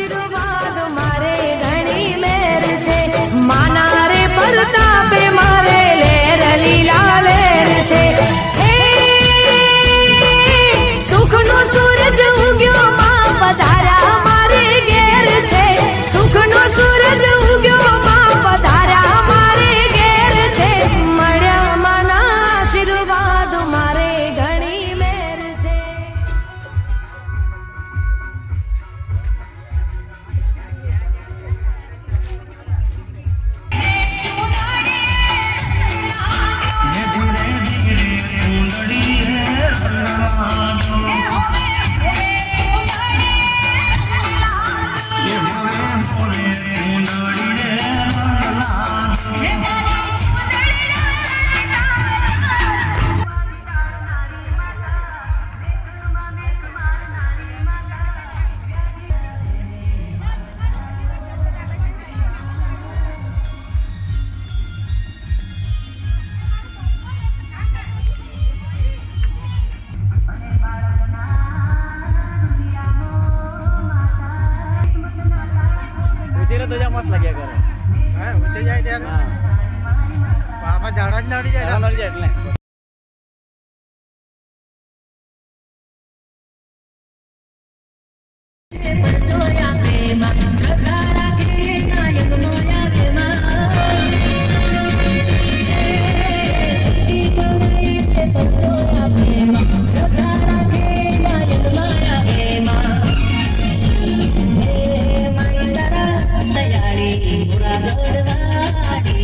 ఆశీర్వాదమా તો જ્યાં મસ્ત લાગ્યા કરે. હા ઊંચે જાય ત્યારે. બાપા ઝાડા જ નડી જાય નડી જાય એટલે.